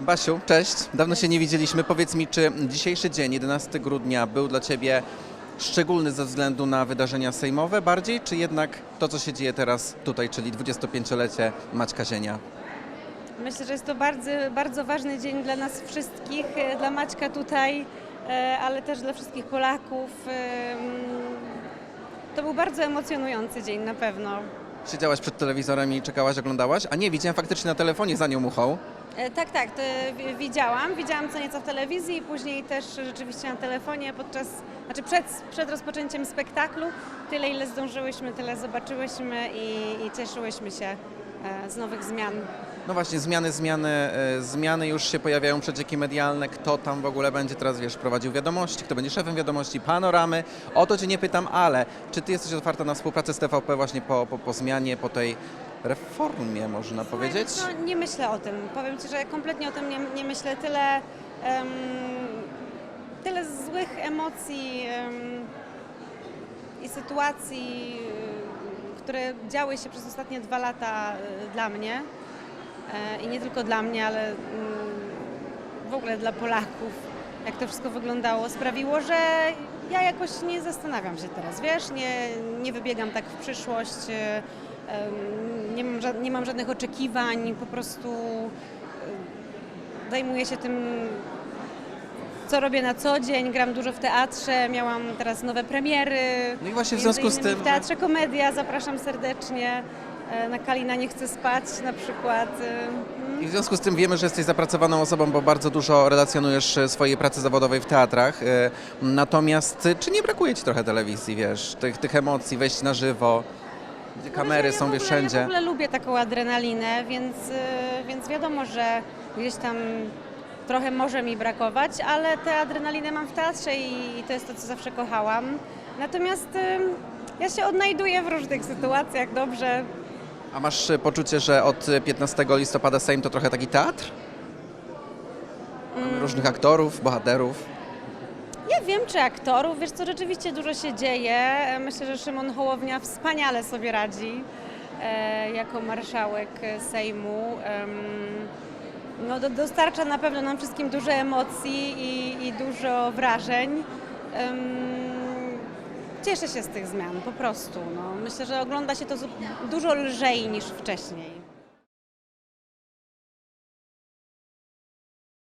Basiu, cześć. Dawno się nie widzieliśmy. Powiedz mi, czy dzisiejszy dzień, 11 grudnia, był dla Ciebie szczególny ze względu na wydarzenia sejmowe bardziej, czy jednak to, co się dzieje teraz tutaj, czyli 25-lecie Maćka Zienia? Myślę, że jest to bardzo, bardzo ważny dzień dla nas wszystkich, e, dla Maćka tutaj, e, ale też dla wszystkich Polaków. To był bardzo emocjonujący dzień na pewno. Siedziałaś przed telewizorem i czekałaś, oglądałaś? A nie, widziałem faktycznie na telefonie za nią muchą. E, Tak, tak, widziałam. Widziałam co nieco w telewizji później też rzeczywiście na telefonie podczas, znaczy przed, przed rozpoczęciem spektaklu. Tyle ile zdążyłyśmy, tyle zobaczyłyśmy i, i cieszyłyśmy się z nowych zmian. No właśnie, zmiany, zmiany, e, zmiany już się pojawiają, przecieki medialne. Kto tam w ogóle będzie teraz, wiesz, prowadził wiadomości, kto będzie szefem wiadomości, panoramy. O to Cię nie pytam, ale czy Ty jesteś otwarta na współpracę z TVP właśnie po, po, po zmianie, po tej reformie, można powiedzieć? No, nie myślę o tym. Powiem Ci, że kompletnie o tym nie, nie myślę. Tyle, em, tyle złych emocji em, i sytuacji, które działy się przez ostatnie dwa lata y, dla mnie. E, I nie tylko dla mnie, ale mm, w ogóle dla Polaków, jak to wszystko wyglądało, sprawiło, że ja jakoś nie zastanawiam się teraz, wiesz, nie, nie wybiegam tak w przyszłość, e, nie mam, nie mam żadnych oczekiwań, po prostu e, zajmuję się tym, co robię na co dzień, gram dużo w teatrze, miałam teraz nowe premiery. No i właśnie w związku z tym, W Teatrze Komedia zapraszam serdecznie. E, Na Kalina nie chcę spać na przykład. E, I w związku z tym wiemy, że jesteś zapracowaną osobą, bo bardzo dużo relacjonujesz e, swojej pracy zawodowej w teatrach. Natomiast czy nie brakuje Ci trochę telewizji, wiesz, tych, tych emocji, wejść na żywo, gdzie kamery ja są wiesz, ogóle, Ja w wszędzie? ogóle lubię taką adrenalinę, więc, więc wiadomo, że gdzieś tam trochę może mi brakować, ale tę adrenalinę mam w teatrze i, i to jest to, co zawsze kochałam. Natomiast y, ja się odnajduję w różnych sytuacjach dobrze. A masz e, poczucie, że od e, 15 listopada Sejm to trochę taki teatr? Mamy różnych aktorów, bohaterów. Nie wiem, czy aktorów, wiesz co, rzeczywiście dużo się dzieje. Myślę, że Szymon Hołownia wspaniale sobie radzi e, jako marszałek Sejmu. No, do, dostarcza na pewno nam wszystkim dużo emocji i, i dużo wrażeń. Cieszę się z tych zmian, po prostu. No. Myślę, że ogląda się to dużo lżej niż wcześniej.